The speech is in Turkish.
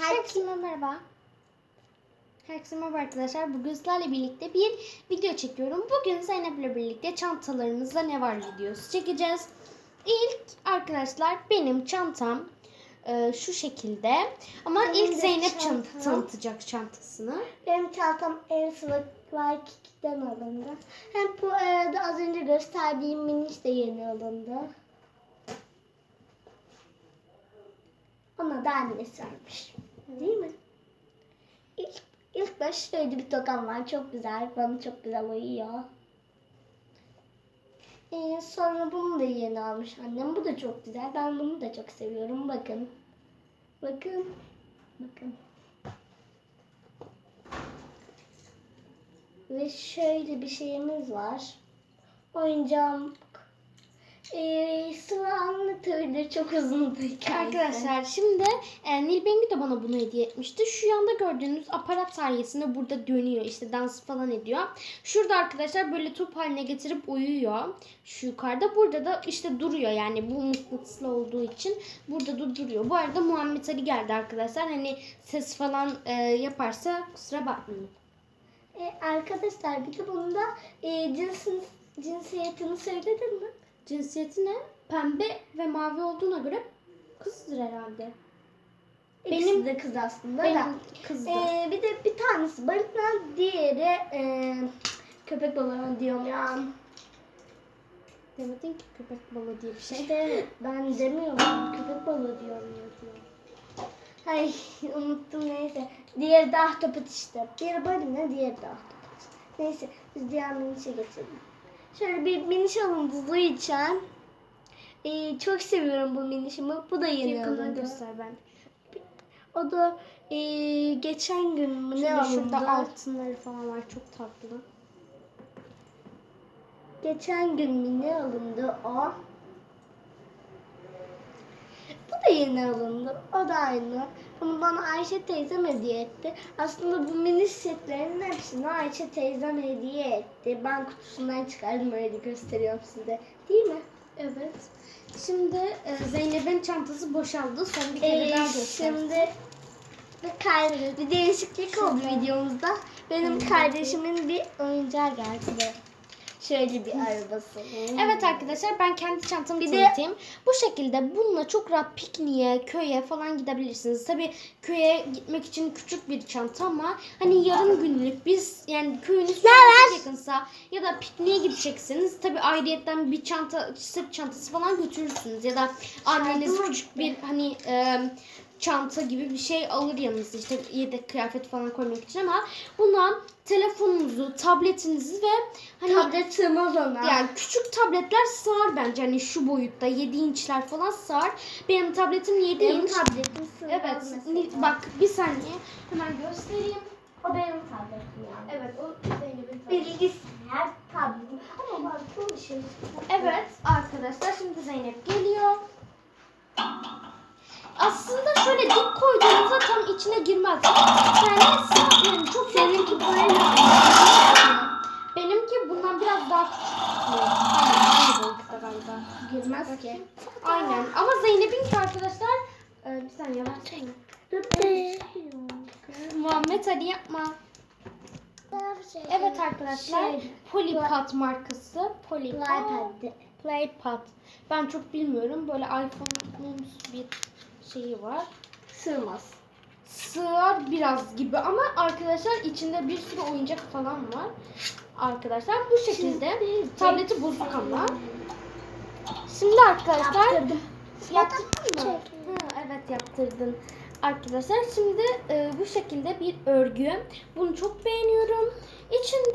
Herkese merhaba. Herkese merhaba arkadaşlar. Bugün sizlerle birlikte bir video çekiyorum. Bugün Zeynep'le birlikte çantalarımızda ne var videosu çekeceğiz. İlk arkadaşlar benim çantam e, şu şekilde. Ama Benim ilk Zeynep çan- çantam. tanıtacak çantasını. Benim çantam Elsa Viking'den alındı. Hem bu arada az önce gösterdiğim miniş de yeni alındı. Ona da annesi almış. Değil mi? İlk, ilk baş şöyle bir tokam var. Çok güzel. Bana çok güzel uyuyor. Ee, sonra bunu da yeni almış annem. Bu da çok güzel. Ben bunu da çok seviyorum. Bakın. Bakın. Bakın. Ve şöyle bir şeyimiz var. Oyuncağım. Ee, sıra anlatırdı. Çok uzun bir hikayesi. Arkadaşlar şimdi e, Nil Bengü de bana bunu hediye etmişti. Şu yanda gördüğünüz aparat sayesinde burada dönüyor. işte dans falan ediyor. Şurada arkadaşlar böyle top haline getirip uyuyor. Şu yukarıda. Burada da işte duruyor. Yani bu mıknatıslı olduğu için burada da duruyor. Bu arada Muhammed Ali geldi arkadaşlar. Hani ses falan e, yaparsa kusura bakmayın. Ee, arkadaşlar bir de bunda e, cinsin, cinsiyetini söyledin mi? Cinsiyeti ne? Pembe ve mavi olduğuna göre kızdır herhalde. İkisi Benim- de kız aslında da. Benim kızdı. Ee, bir de bir tanesi balıklar, diğeri e, köpek balığı diyorum ya. Demedin ki köpek balığı diye bir şey. İşte ben demiyorum. Köpek balığı diyorum ya diyor. Ay unuttum neyse. Diğeri de ahtapot işte. Diğeri balina, diğeri de ahtapot. Neyse biz diğer minişe geçelim. Şöyle bir miniş alındığı için ee, çok seviyorum bu minişimi. Bu da yeni Yakından alındı. göster ben. O da ee, geçen gün mü ne alındı? şurada altınları falan var çok tatlı. Geçen gün mü ne alındı o? Da yeni alındı. O da aynı. Bunu bana Ayşe teyzem hediye etti. Aslında bu mini setlerin hepsini Ayşe teyzem hediye etti. Ben kutusundan çıkardım öyle gösteriyorum size. Değil mi? Evet. Şimdi e, Zeynep'in çantası boşaldı. Son bir kere Ee, daha şimdi bir, kay- bir değişiklik oldu videomuzda. Benim kardeşimin bir oyuncağı geldi. Şöyle bir arabası. Evet arkadaşlar ben kendi çantamı Bir de- tanıtayım. Bu şekilde bununla çok rahat pikniğe, köye falan gidebilirsiniz. Tabii köye gitmek için küçük bir çanta ama hani yarım günlük biz yani köyünüz yakınsa ya da pikniğe gideceksiniz. Tabii ayrıyetten bir çanta, sırt çantası falan götürürsünüz ya da anneniz küçük bir hani e, çanta gibi bir şey alır yanınızda işte yedek kıyafet falan koymak için ama buna telefonunuzu, tabletinizi ve hani Tablet sığmaz ona. yani küçük tabletler sığar bence hani şu boyutta 7 inçler falan sığar. Benim tabletim 7 benim inç. tabletim sığmaz Evet mesela. bak bir saniye hemen göstereyim. O benim tabletim yani. Evet o Zeynep'in tableti. Bilgisayar tabletim. Ama bak bu bir şey. Evet arkadaşlar şimdi Zeynep geliyor. Aslında şöyle dik koyduğunuzda tam içine girmez. Yani, sağ- yani çok Seninki böyle. Benimki bundan biraz daha küçük. Aynen aynı boyutta galiba. Girmez ki. Aynen ama Zeynep'in ki arkadaşlar e, bir saniye versene. Muhammed Ali yapma. Evet arkadaşlar Şey, Polypod markası. Polypod. Playpad. Ben çok bilmiyorum. Böyle iPhone'un bir şeyi var. Sığmaz. Sığar biraz gibi ama arkadaşlar içinde bir sürü oyuncak falan var. Arkadaşlar bu şekilde tableti bozuk ama. Şimdi arkadaşlar Yaptırdım. Yaptırdın mı? Ha, evet yaptırdın. Arkadaşlar şimdi e, bu şekilde bir örgü. Bunu çok beğeniyorum. İçinde